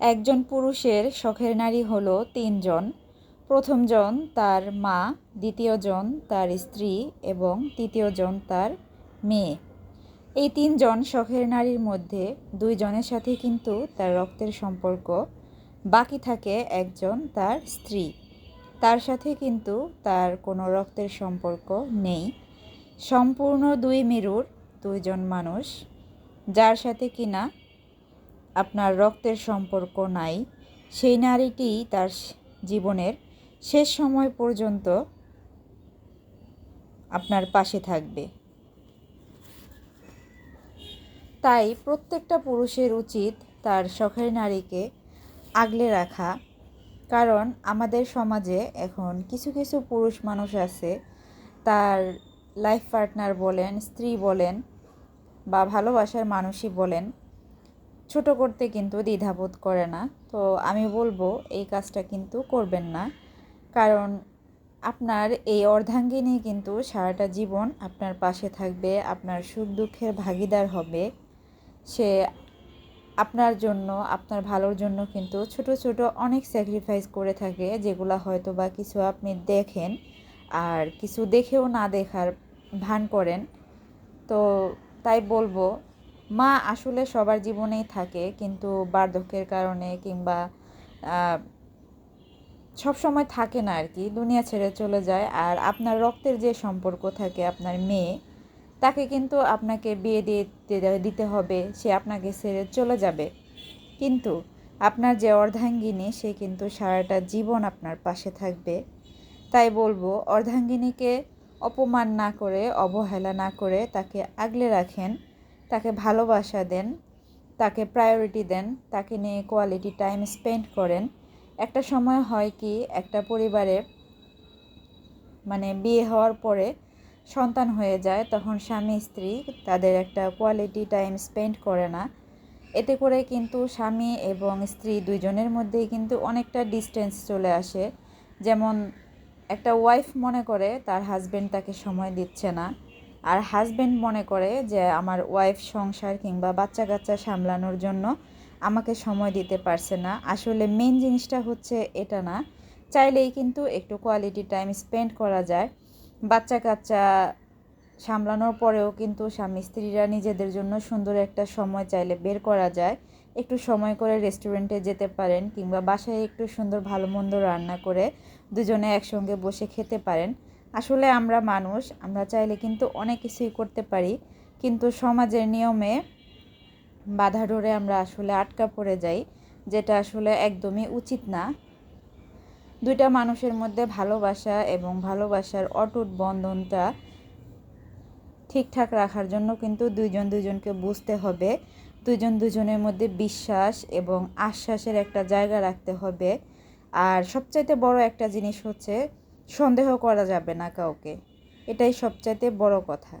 একজন পুরুষের শখের নারী হলো তিনজন। প্রথমজন তার মা, দ্বিতীয়জন তার স্ত্রী এবং তৃতীয়জন তার মেয়ে। এই তিনজন শখের নারীর মধ্যে দুইজনের সাথে কিন্তু তার রক্তের সম্পর্ক। বাকি থাকে একজন তার স্ত্রী। তার সাথে কিন্তু তার কোনো রক্তের সম্পর্ক নেই। সম্পূর্ণ দুই মেরুর দুইজন মানুষ। যার সাথে কিনা আপনার রক্তের সম্পর্ক নাই। সেই নারীটি তার জীবনের শেষ সময় পর্যন্ত আপনার পাশে থাকবে। তাই প্রত্যেকটা পুরুষের উচিত তার শখের নারীকে আগলে রাখা। কারণ আমাদের সমাজে এখন কিছু কিছু পুরুষ মানুষ আছে, তার লাইফ পার্টনার বলেন, স্ত্রী বলেন বা ভালোবাসার মানুষই বলেন ছোট করতে কিন্তু দ্বিধাবোধ করে না। তো আমি বলব, এই কাজটা কিন্তু করবেন না। কারণ আপনার এই অর্ধাঙ্গিনী কিন্তু সারাটা জীবন আপনার পাশে থাকবে, আপনার সুখ দুঃখের ভাগিদার হবে। সে আপনার জন্য, আপনার ভালোর জন্য কিন্তু ছোট ছোট অনেক স্যাক্রিফাইস করে থাকে, যেগুলো হয়তো বা কিছু আপনি দেখেন আর কিছু দেখেও না দেখার ভান করেন। তো তাই বলব মা আসলে সবার জীবনেই থাকে, কিন্তু বার্ধক্যের কারণে কিংবা সব সময় থাকে না আর কি দুনিয়া ছেড়ে চলে যায়। আর আপনার রক্তের যে সম্পর্ক থাকে আপনার মেয়ে, তাকে কিন্তু আপনাকে বিয়ে দিয়ে দিতে হবে, সে আপনাকে ছেড়ে চলে যাবে। কিন্তু আপনার যে অর্ধাঙ্গিনী, সে কিন্তু সারাটা জীবন আপনার পাশে থাকবে। তাই বলব, অর্ধাঙ্গিনীকে অপমান না করে, অবহেলা না করে তাকে আগলে রাখেন। তাকে ভালোবাসা দেন, তাকে প্রায়োরিটি দেন, তাকে নিয়ে কোয়ালিটি টাইম স্পেন্ড করেন। একটা সময় হয় কি, একটা পরিবারে মানে বিয়ে হওয়ার পরে সন্তান হয়ে যায়, তখন স্বামী, স্ত্রী তাদের একটা কোয়ালিটি টাইম স্পেন্ড করে না। এতে করে কিন্তু স্বামী এবং স্ত্রী দুইজনের মধ্যেই কিন্তু অনেকটা ডিস্টেন্স চলে আসে। যেমন একটা ওয়াইফ মনে করে, তার হাজব্যান্ড তাকে সময় দিচ্ছে না। আর হাজব্যান্ড মনে করে যে আমার ওয়াইফ সংসার কিংবা বাচ্চা কাচ্চা সামলানোর জন্য আমাকে সময় দিতে পারছে না। আসলে মেন জিনিসটা হচ্ছে এটা না। চাইলেই কিন্তু একটু কোয়ালিটি টাইম স্পেন্ড করা যায়। বাচ্চা কাচ্চা সামলানোর পরেও কিন্তু স্বামী স্ত্রীরা নিজেদের জন্য সুন্দর একটা সময় চাইলে বের করা যায়। একটু সময় করে রেস্টুরেন্টে যেতে পারেন কিংবা বাসায় একটু সুন্দর ভালো মন্দ রান্না করে দুজনে একসঙ্গে বসে খেতে পারেন। আসলে আমরা মানুষ, আমরা চাইলে কিন্তু অনেক কিছুই করতে পারি, কিন্তু সমাজের নিয়মে বাধা ধরে আমরা আসলে আটকা পড়ে যাই, যেটা আসলে একদমই উচিত না। দুইটা মানুষের মধ্যে ভালোবাসা এবং ভালোবাসার অটুট বন্ধনটা ঠিকঠাক রাখার জন্য কিন্তু দুইজন দুজনকে বুঝতে হবে দুজন দুজনের মধ্যে বিশ্বাস এবং আশ্বাসের একটা জায়গা রাখতে হবে। আর সবচাইতে বড় একটা জিনিস হচ্ছে সন্দেহ করা যাবে না কাউকে। এটাই সবচাইতে বড় কথা।